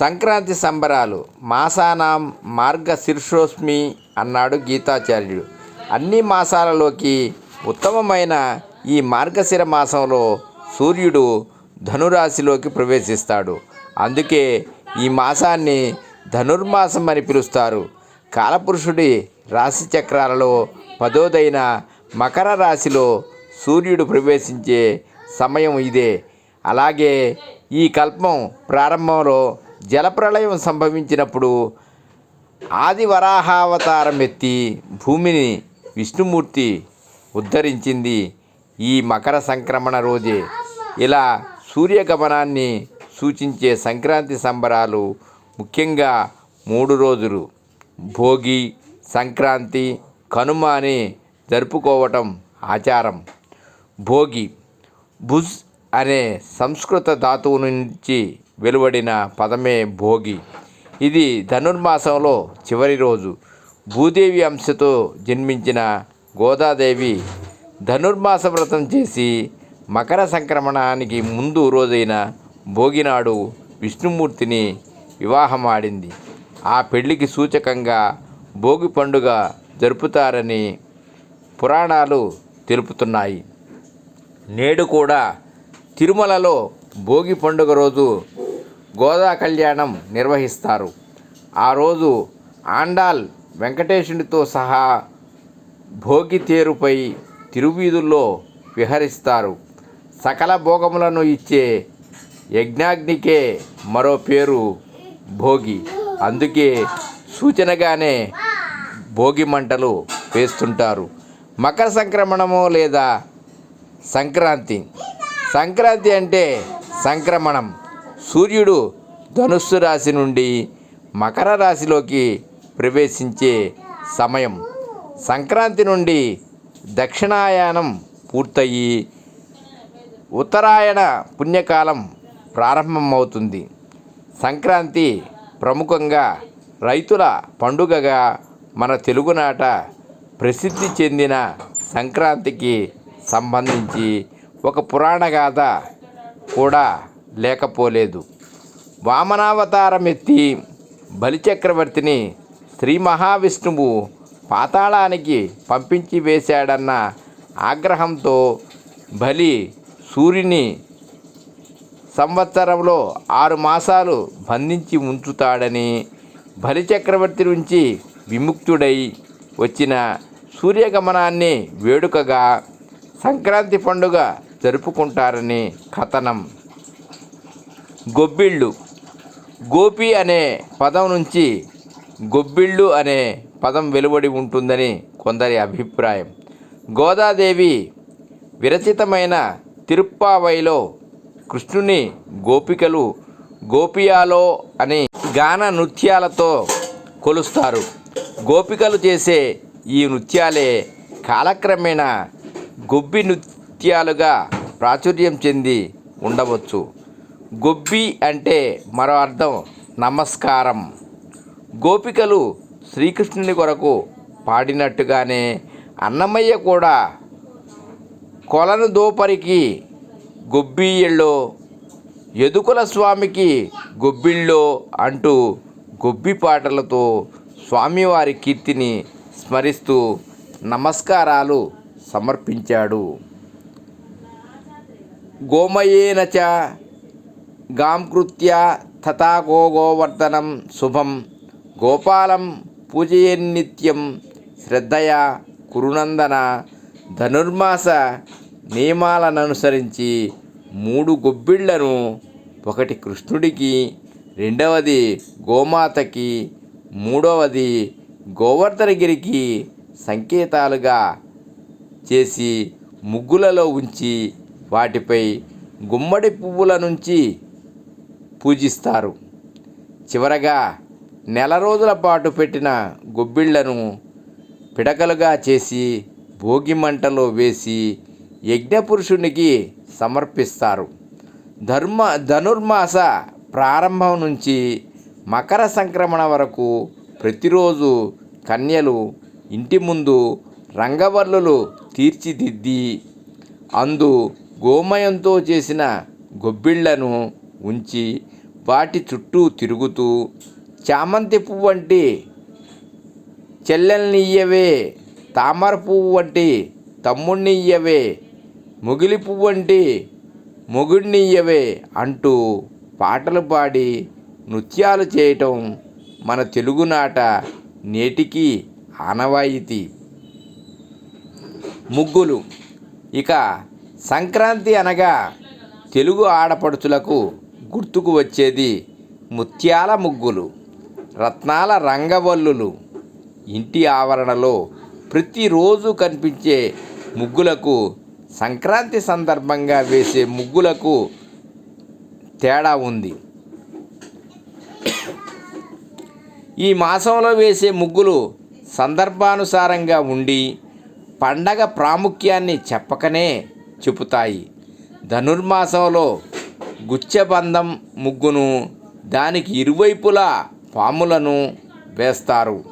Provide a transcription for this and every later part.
సంక్రాంతి సంబరాలు మాసానాం మార్గశీర్షోస్మి అన్నాడు గీతాచార్యుడు. అన్ని మాసాలలోకి ఉత్తమమైన ఈ మార్గశిర మాసంలో సూర్యుడు ధనురాశిలోకి ప్రవేశిస్తాడు. అందుకే ఈ మాసాన్ని ధనుర్మాసం అని పిలుస్తారు. కాలపురుషుడి రాశి చక్రాలలో పదోదైన మకర రాశిలో సూర్యుడు ప్రవేశించే సమయం ఇదే. అలాగే ఈ కల్పం ప్రారంభంలో జలప్రళయం సంభవించినప్పుడు ఆది వరాహావతారం ఎత్తి భూమిని విష్ణుమూర్తి ఉద్ధరించింది. ఈ మకర సంక్రమణ రోజే ఇలా సూర్యగమనాన్ని సూచించే సంక్రాంతి సంబరాలు ముఖ్యంగా మూడు రోజులు. భోగి సంక్రాంతి కనుమ అని జరుపుకోవటం ఆచారం. భోగి భుజ్ అనే సంస్కృత ధాతువు నుంచి వెలువడిన పదమే భోగి. ఇది ధనుర్మాసంలో చివరి రోజు. భూదేవి అంశతో జన్మించిన గోదాదేవి ధనుర్మాస వ్రతం చేసి మకర సంక్రమణానికి ముందు రోజైన భోగినాడు విష్ణుమూర్తిని వివాహమాడింది. ఆ పెళ్ళికి సూచకంగా భోగి పండుగ జరుపుతారని పురాణాలు తెలుపుతున్నాయి. నేడు కూడా తిరుమలలో భోగి పండుగ రోజు గోదా కళ్యాణం నిర్వహిస్తారు. ఆ రోజు ఆండాల్ వెంకటేశునితో సహా భోగి తేరుపై తిరువీధుల్లో విహరిస్తారు. సకల భోగములను ఇచ్చే యజ్ఞాగ్నికే మరో పేరు భోగి. అందుకే సూచనగానే భోగి మంటలు వేస్తుంటారు. మకర సంక్రమణము లేదా సంక్రాంతి? సంక్రాంతి అంటే సంక్రమణం. సూర్యుడు ధనుస్సు రాశి నుండి మకర రాశిలోకి ప్రవేశించే సమయం. సంక్రాంతి నుండి దక్షిణాయానం పూర్తయి ఉత్తరాయణ పుణ్యకాలం ప్రారంభమవుతుంది. సంక్రాంతి ప్రముఖంగా రైతుల పండుగగా మన తెలుగునాట ప్రసిద్ధి చెందిన సంక్రాంతికి సంబంధించి ఒక పురాణ గాథ కూడా లేకపోలేదు. వామనావతారం ఎత్తి బలిచక్రవర్తిని శ్రీ మహావిష్ణువు పాతాళానికి పంపించి వేశాడన్న ఆగ్రహంతో బలి సూర్యుని సంవత్సరంలో ఆరు మాసాలు బంధించి ఉంచుతాడని బలిచక్రవర్తి నుంచి విముక్తుడై వచ్చిన సూర్యగమనాన్ని వేడుకగా సంక్రాంతి పండుగ జరుపుకుంటారని కథనం. గొబ్బిళ్ళు గోపి అనే పదం నుంచి గొబ్బిళ్ళు అనే పదం వెలువడి ఉంటుందని కొందరి అభిప్రాయం. గోదాదేవి విరచితమైన తిరుప్పావైలో కృష్ణుని గోపికలు గోపియాలో అని గాన నృత్యాలతో కొలుస్తారు. గోపికలు చేసే ఈ నృత్యాలే కాలక్రమేణా గొబ్బి నృత్యాలుగా ప్రాచుర్యం చెంది ఉండవచ్చు. గొబ్బి అంటే మరో అర్థం నమస్కారం. గోపికలు శ్రీకృష్ణుని కొరకు పాడినట్టుగానే అన్నమయ్య కూడా కొలను దోపరికి గొబ్బియ్యళ్ళో ఎదుకుల స్వామికి గొబ్బిళ్ళో అంటూ గొబ్బి పాటలతో స్వామివారి కీర్తిని స్మరిస్తూ నమస్కారాలు సమర్పించాడు. గోమయేనచ గాంకృత్య తథా గోగోవర్ధనం శుభం. గోపాలం పూజయన్నిత్యం శ్రద్ధయా కురునందన ధనుర్మాస నియమాలను అనుసరించి మూడు గొబ్బిళ్ళను ఒకటి కృష్ణుడికి రెండవది గోమాతకి మూడవది గోవర్ధనగిరికి సంకేతాలుగా చేసి ముగ్గులలో ఉంచి వాటిపై గుమ్మడి పువ్వుల నుంచి పూజిస్తారు. చివరగా నెల రోజుల పాటు పెట్టిన గొబ్బిళ్ళను పిడకలుగా చేసి భోగి మంటలో వేసి యజ్ఞపురుషునికి సమర్పిస్తారు. ధర్మ ధనుర్మాస ప్రారంభం నుంచి మకర సంక్రమణ వరకు ప్రతిరోజు కన్యలు ఇంటి ముందు రంగవల్లులు తీర్చిదిద్ది అందు గోమయంతో చేసిన గొబ్బిళ్ళను ఉంచి వాటి చుట్టూ తిరుగుతూ చామంతి పువ్వు వంటి చెల్లెల్నియ్యవే తామర పువ్వు వంటి తమ్ముణ్ణియ్యవే ముగిలి పువ్వు వంటి మొగుడినియ్యవే అంటూ పాటలు పాడి నృత్యాలు చేయటం మన తెలుగునాట నేటికి ఆనవాయితీ. ముగ్గులు. ఇక సంక్రాంతి అనగా తెలుగు ఆడపడుచులకు గుర్తుకు వచ్చేది ముత్యాల ముగ్గులు రత్నాల రంగవల్లులు. ఇంటి ఆవరణలో ప్రతిరోజు కనిపించే ముగ్గులకు సంక్రాంతి సందర్భంగా వేసే ముగ్గులకు తేడా ఉంది. ఈ మాసంలో వేసే ముగ్గులు సందర్భానుసారంగా ఉండి పండగ ప్రాముఖ్యాన్ని చెప్పకనే చెబుతాయి. ధనుర్మాసంలో గుచ్చబంధం ముగ్గును దానికి ఇరువైపులా పాములను వేస్తారు.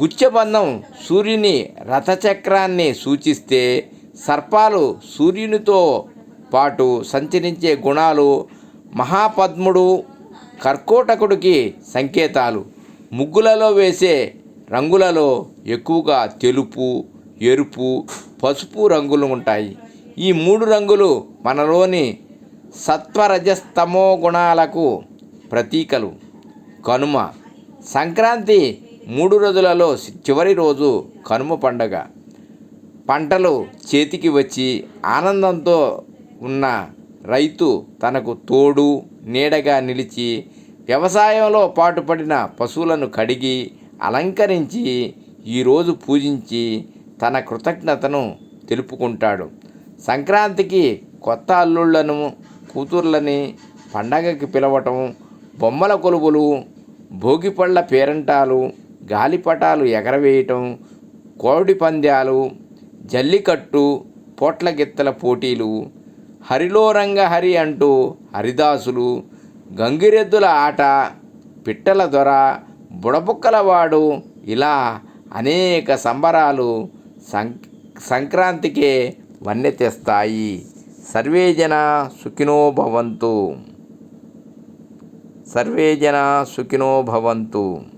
గుచ్చబంధం సూర్యుని రథచక్రాన్ని సూచిస్తే సర్పాలు సూర్యునితో పాటు సంచరించే గుణాలు మహాపద్ముడు కర్కోటకుడికి సంకేతాలు. ముగ్గులలో వేసే రంగులలో ఎక్కువగా తెలుపు ఎరుపు పసుపు రంగులు ఉంటాయి. ఈ మూడు రంగులు మనలోని సత్వరజస్తమో గుణాలకు ప్రతీకలు. కనుమ. సంక్రాంతి మూడు రోజులలో చివరి రోజు కనుమ పండగ. పంటలు చేతికి వచ్చి ఆనందంతో ఉన్న రైతు తనకు తోడు నీడగా నిలిచి వ్యవసాయంలో పాటుపడిన పశువులను కడిగి అలంకరించి ఈరోజు పూజించి తన కృతజ్ఞతను తెలుపుకుంటాడు. సంక్రాంతికి కొత్త అల్లుళ్ళను కూతుర్లని పండగకి పిలవటం బొమ్మల కొలువులు భోగిపళ్ళ పేరంటాలు గాలిపటాలు ఎగరవేయటం కోడి పందాలు జల్లికట్టు పోట్ల గిత్తల పోటీలు హరిలో రంగ హరి అంటూ హరిదాసులు గంగిరెద్దుల ఆట పిట్టల దొర బుడబుక్కలవాడు ఇలా అనేక సంబరాలు సం సంక్రాంతికే వన్నె తెస్తాయి. सर्वे जना सुखिनो भवन्तु। सर्वे जना सुखिनो भवन्तु।